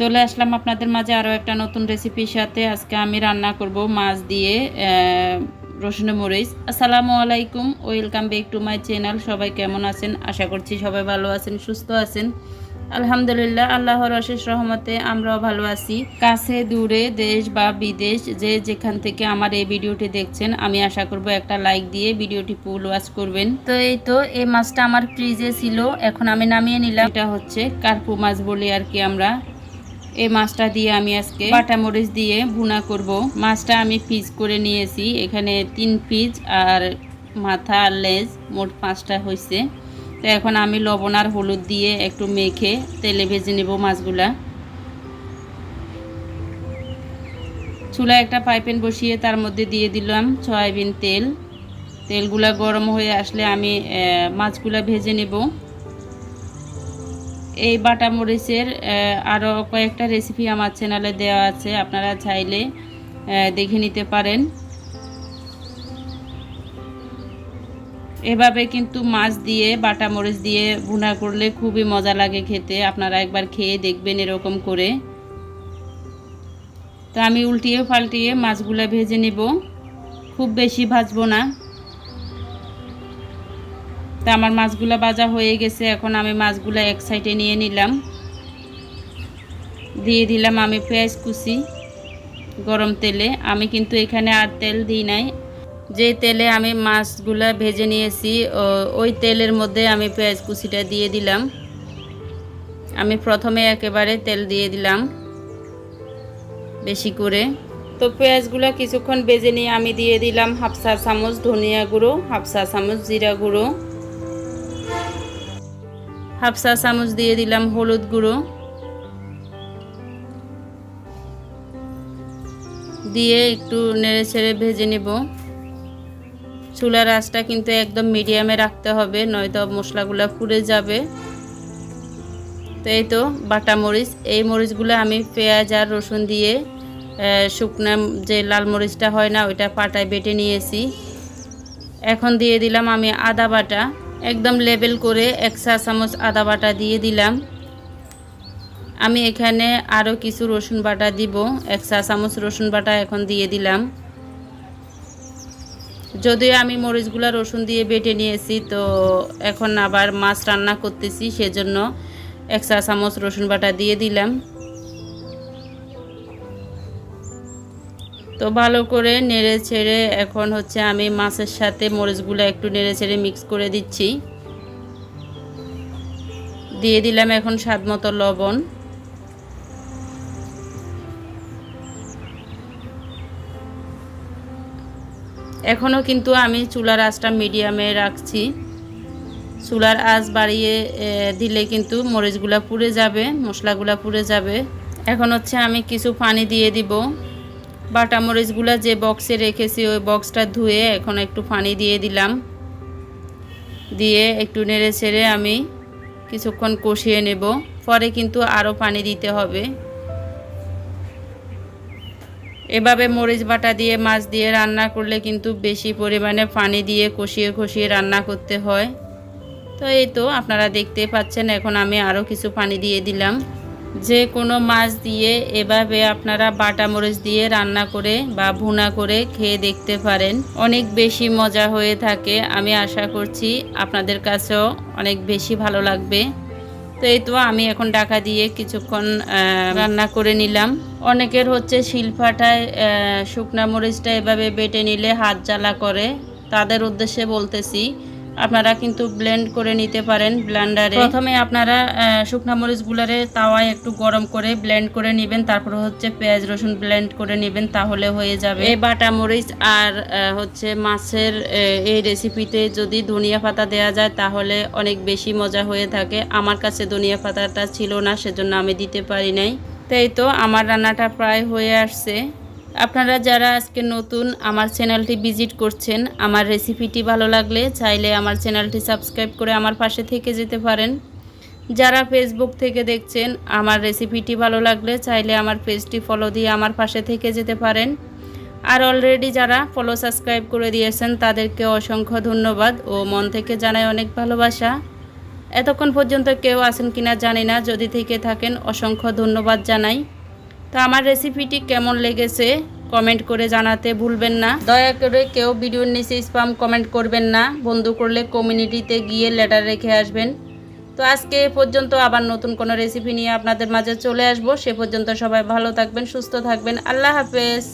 চলে আসলাম আপনাদের মাঝে আরও একটা নতুন রেসিপির সাথে। আজকে আমি রান্না করব মাছ দিয়ে রসুন মরিচ। আসসালামু আলাইকুম, welcome back to my channel. সবাই কেমন আছেন? আশা করছি সবাই ভালো আছেন, সুস্থ আছেন। আলহামদুলিল্লাহ, আল্লাহর অশেষ রহমতে আমরাও ভালো আছি। কাছে, দূরে, দেশ বা বিদেশ, যে যেখান থেকে আমার এই ভিডিওটি দেখছেন, আমি আশা করব একটা লাইক দিয়ে ভিডিওটি ফুল ওয়াচ করবেন। তো এই তো, এই মাছটা আমার ফ্রিজে ছিল, এখন আমি নামিয়ে নিলাম। এটা হচ্ছে কার্পু মাছ বলি আর কি আমরা। এই মাছটা দিয়ে আমি আজকে বাটা মরিচ দিয়ে ভুনা করব। মাছটা আমি পিস করে নিয়েছি। এখানে তিন পিস আর মাথা আর লেজ মোট পাঁচটা হয়েছে তো এখন আমি লবণ আর হলুদ দিয়ে একটু মেখে তেলে ভেজে নেব মাছগুলা। চুলায় একটা পাইপেন বসিয়ে তার মধ্যে দিয়ে দিলাম সয়াবিন তেল। তেলগুলা গরম হয়ে আসলে আমি মাছগুলা ভেজে নেব। এই বাটা মরিচের আরও কয়েকটা রেসিপি আমার চ্যানেলে দেওয়া আছে, আপনারা চাইলে দেখে নিতে পারেন। এভাবে কিন্তু মাছ দিয়ে, বাটা মরিচ দিয়ে ভুনা করলে খুবই মজা লাগে খেতে, আপনারা একবার খেয়ে দেখবেন এরকম করে। তো আমি উল্টিয়ে পাল্টিয়ে মাছগুলো ভেজে নেব। খুব বেশি ভাজবো না। তা আমার মাছগুলো বাজা হয়ে গেছে, এখন আমি মাছগুলো এক সাইডে নিয়ে নিলাম। দিয়ে দিলাম আমি পেঁয়াজ কুচি গরম তেলে। আমি কিন্তু এখানে আর তেল দিই নাই। যে তেলে আমি মাছগুলা ভেজে নিয়েছি ওই তেলের মধ্যে আমি পেঁয়াজ কুচিটা দিয়ে দিলাম। আমি প্রথমে একেবারে তেল দিয়ে দিলাম বেশি করে। তো পেঁয়াজগুলো কিছুক্ষণ ভেজে নিয়ে আমি দিয়ে দিলাম হাফসা চামচ ধনিয়া গুঁড়ো, হাফসা চামচ জিরা গুঁড়ো। হাফসা চামচ দিয়ে দিলাম হলুদ গুঁড়ো। দিয়ে একটু নেড়ে ছেড়ে ভেজে নেব। চুলার আঁচটা কিন্তু একদম মিডিয়ামে রাখতে হবে, নয়তো মশলাগুলো পুড়ে যাবে। তো এই তো বাটা মরিচ। এই মরিচগুলো আমি পেঁয়াজ আর রসুন দিয়ে শুকনো যে লাল মরিচটা হয় না, ওইটা পাটায় বেটে নিয়েছি। এখন দিয়ে দিলাম আমি আদা বাটা। একদম লেবেল করে এক চা চামচ আদা বাটা দিয়ে দিলাম। আমি এখানে আরও কিছু রসুন বাটা দিব। এক চা চামচ রসুন বাটা এখন দিয়ে দিলাম। যদিও আমি মরিচগুলা রসুন দিয়ে বেটে নিয়েছি, তো এখন আবার মাছ রান্না করতেছি, সেজন্য এক চা চামচ রসুন বাটা দিয়ে দিলাম। তো ভালো করে নেড়ে ছেড়ে এখন হচ্ছে আমি মাছের সাথে মরিচগুলো একটু নেড়ে ছেড়ে মিক্স করে দিচ্ছি। দিয়ে দিলাম এখন স্বাদ মতো লবণ। এখনও কিন্তু আমি চুলার আঁচটা মিডিয়ামে রাখছি। চুলার আঁচ বাড়িয়ে দিলে কিন্তু মরিচগুলা পুড়ে যাবে, মশলাগুলা পুড়ে যাবে। এখন হচ্ছে আমি কিছু পানি দিয়ে দিব। বাটা মরিচগুলো যে বক্সে রেখেছি, ওই বক্সটা ধুয়ে এখন একটু পানি দিয়ে দিলাম। দিয়ে একটু নেড়ে ছেড়ে আমি কিছুক্ষণ কষিয়ে নেব। পরে কিন্তু আরও পানি দিতে হবে। এভাবে মরিচ বাটা দিয়ে, মাছ দিয়ে রান্না করলে কিন্তু বেশি পরিমাণে পানি দিয়ে কষিয়ে কষিয়ে রান্না করতে হয়। তো এই তো, আপনারা দেখতে পাচ্ছেন, এখন আমি আরও কিছু পানি দিয়ে দিলাম। যে কোনো মাছ দিয়ে এভাবে আপনারা বাটা মরিচ দিয়ে রান্না করে বা ভুনা করে খেয়ে দেখতে পারেন। অনেক বেশি মজা হয়ে থাকে। আমি আশা করছি আপনাদের কাছেও অনেক বেশি ভালো লাগবে। তো এই তো আমি এখন ডাকা দিয়ে কিছুক্ষণ রান্না করে নিলাম। অনেকের হচ্ছে শিলপাটায় আহ, শুকনা মরিচটা এভাবে বেটে নিলে হাত জ্বালা করে। তাদের উদ্দেশ্যে বলতেছি আপনারা কিন্তু ব্লেন্ড করে নিতে পারেন ব্লেন্ডারে প্রথমে আপনারা শুকনা মরিচগুলারে তাওয়ায় একটু গরম করে ব্লেন্ড করে নেবেন, তারপর হচ্ছে পেঁয়াজ রসুন ব্লেন্ড করে নেবেন, তাহলে হয়ে যাবে। এই বাটা মরিচ আর হচ্ছে মাছের এই রেসিপিতে যদি ধনিয়া পাতা দেওয়া যায়, তাহলে অনেক বেশি মজা হয়ে থাকে। আমার কাছে ধনিয়া পাতাটা ছিল না, সেজন্য আমি দিতে পারি নাই। তাই তো, আমার রান্নাটা প্রায় হয়ে আসছে। আপনারা যারা আজকে নতুন আমার চ্যানেলটি ভিজিট করছেন, আমার রেসিপিটি ভালো লাগলে চাইলে আমার চ্যানেলটি সাবস্ক্রাইব করে আমার পাশে থেকে যেতে পারেন। যারা ফেসবুক থেকে দেখছেন, আমার রেসিপিটি ভালো লাগলে চাইলে আমার পেজটি ফলো দিয়ে আমার পাশে থেকে যেতে পারেন। আর অলরেডি যারা ফলো সাবস্ক্রাইব করে দিয়েছেন, তাদেরকে অসংখ্য ধন্যবাদ ও মন থেকে জানাই অনেক ভালোবাসা। এতক্ষণ পর্যন্ত কেউ আছেন কিনা জানি না, যদি থেকে থাকেন, অসংখ্য ধন্যবাদ জানাই। তো আমার রেসিপিটি কেমন লেগেছে কমেন্ট করে জানাতে ভুলবেন না। দয়া করে কেউ ভিডিওর নিচে স্পাম কমেন্ট করবেন না। বন্ধু করলে কমিউনিটিতে গিয়ে লেটার রেখে আসবেন। তো আজকে পর্যন্ত আবার নতুন কোনো রেসিপি নিয়ে আপনাদের মাঝে চলে আসব। সে পর্যন্ত সবাই ভালো থাকবেন, সুস্থ থাকবেন। আল্লাহ হাফেজ।